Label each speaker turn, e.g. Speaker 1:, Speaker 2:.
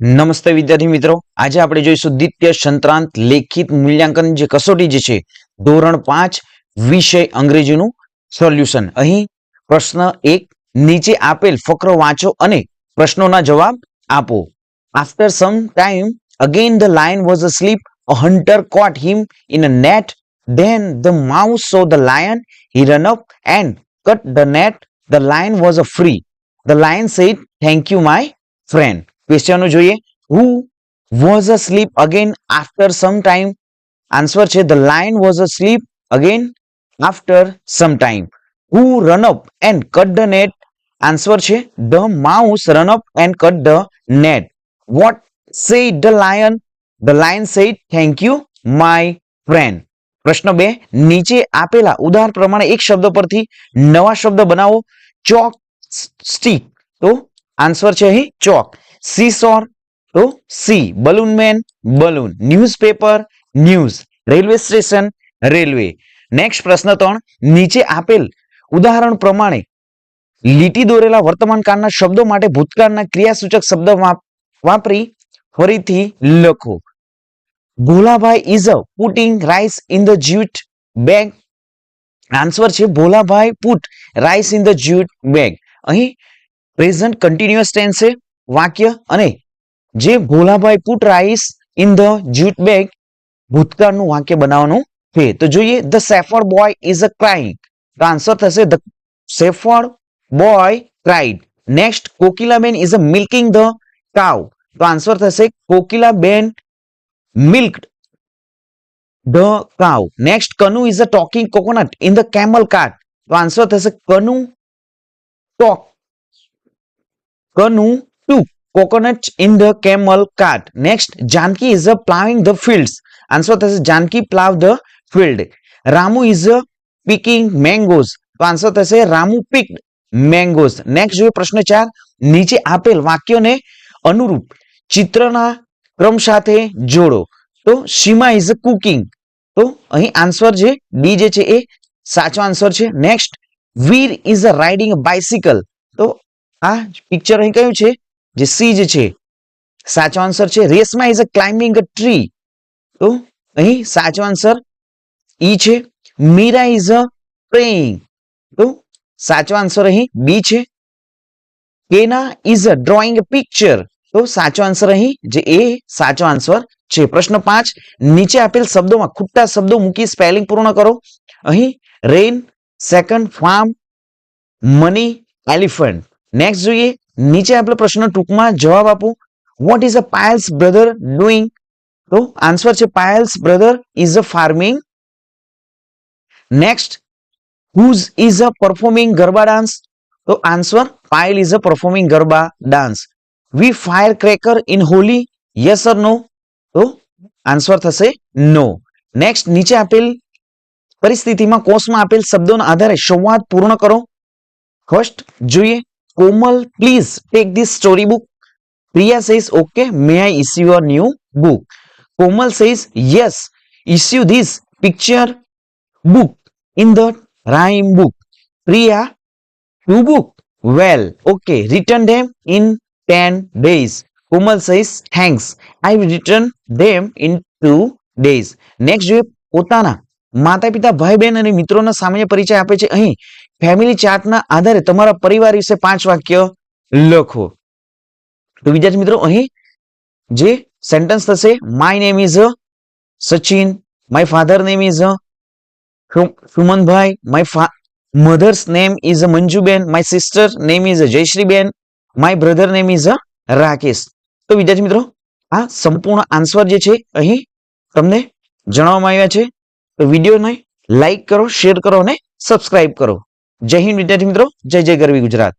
Speaker 1: નમસ્તે વિદ્યાર્થી મિત્રો. આજે આપણે જોઈશું દ્વિતીય સંત્રાંત લેખિત મૂલ્યાંકન જે કસોટી જે છે, ધોરણ પાંચ, વિષય અંગ્રેજીનું સોલ્યુશન. અહીં પ્રશ્ન એક, નીચે આપેલ ફકરો વાંચો અને પ્રશ્નોના જવાબ આપો. After some time again the lion was asleep a hunter caught him in a net then the mouse saw the lion he run up and cut the net the lion was a free the lion said thank you my friend ક્વેશ્ચનો જોઈએ. Who was asleep again after some time answer છે the lion was asleep again after some time who run up and cut the net answer છે the mouse run up and cut the net what say the lion the lion said thank you my friend પ્રશ્ન બે, નીચે આપેલા ઉદાહરણ પ્રમાણે એક શબ્દ પરથી નવા શબ્દ બનાવો. ચોક સ્ટીક તો આન્સર છે અહીં ચોક સીસોર તો sea balloon man balloon newspaper news railway station railway next પ્રશ્ન ત્રણ. નીચે આપેલ ઉદાહરણ પ્રમાણે લીટી દોરેલા વર્તમાન કાળના શબ્દો માટે ભૂતકાળના ક્રિયાસૂચક શબ્દ વાપ- વાપરી ફરીથી લખો. Bholabhai is a putting rice in the jute bag answer છે Bholabhai put rice in the jute bag અહીં પ્રેઝન્ટ કન્ટિન્યુઅસ ટેન્સ છે. વાક્ય અને જે Bholabhai put rice in the jute bag ભૂતકાળનું વાક્ય બનાવવાનું છે. તો જોઈએ, the shepherd boy is a crying. તો આન્સર થશે, the shepherd boy cried next, Kokilaben is a milking the cow તો આન્સર થશે, કોકિલાબેન મિલ્કડ ધ કાવ next, Kanu is a taking coconut in the camel cart તો આન્સર થશે, Kanu took Kanu took coconut in the camel cart. Next, Janki is a plowing the fields. Answer થશે Janki plow the field. Ramu is a picking mangoes. તો answer થશે Ramu picked mangoes. Next જોઈએ પ્રશ્ન ચાર નીચે આપેલ વાક્યોને અનુરૂપ ચિત્રના ક્રમ સાથે જોડો તો સીમા ઇઝ કુકિંગ તો અહીં આન્સર જે ડી જે છે એ સાચો આન્સર છે next Veer is riding bicycle તો આ પિક્ચર અહીં કયું છે જે સી જે છે, સાચો આન્સર છે રેસમાં is a climbing a tree તો અહીં સાચો આન્સર ઈ છે, મીરા ઇઝ અ પ્રેઇંગ તો સાચો આન્સર અહીં બી છે, Kena is a drawing a picture તો સાચો આન્સર અહીં જે એ સાચો આન્સર છે. પ્રશ્ન પાંચ, નીચે આપેલ શબ્દોમાં ખૂટતા શબ્દો મૂકી સ્પેલિંગ પૂર્ણ કરો. અહીં rain second farm money elephant next જોઈએ, નીચે આપેલો પ્રશ્ન ટૂંકમાં જવાબ આપો. What is a Payal's brother doing તો આન્સર છે Payal's brother is a farming next who's is a performing garba dance તો answer Payal is a performing garba dance we fire cracker in Holi yes or no તો આન્સર થશે નો નેક્સ્ટ નીચે આપેલ પરિસ્થિતિમાં કોષમાં આપેલ શબ્દોના આધારે સંવાદ પૂર્ણ કરો. ફર્સ્ટ જોઈએ Komal, please take this storybook. Priya says, okay, may I issue a new book? Komal says, yes, issue this picture book in the rhyme book. Priya, two book. Well, okay, return them in 10 days. Komal says, thanks, I will return them in 2 days. Next week, પોતાના માતા પિતા ભાઈ બહેન અને મિત્રોના સામાન્ય પરિચય આપે છે. અહીં ફેમિલી ચાર્ટના આધારે તમારા પરિવાર વિશે પાંચ વાક્ય લખો. તો વિદ્યાર્થી મિત્રો, અહીં જે સેન્ટેન્સ થશે my name is Sachin my father name is Sumanbhai my mother's name is Manjuben my sister name is Jayshreeben my brother name is Rakesh તો વિદ્યાર્થી મિત્રો, આ સંપૂર્ણ આન્સર જે છે, અહીં તમને જણાવવામાં આવ્યા છે. તો વિડીયોને લાઈક કરો, શેર કરો અને સબસ્ક્રાઇબ કરો. જય હિન્દ વિદ્યાર્થી મિત્રો, જય જય ગરવી ગુજરાત.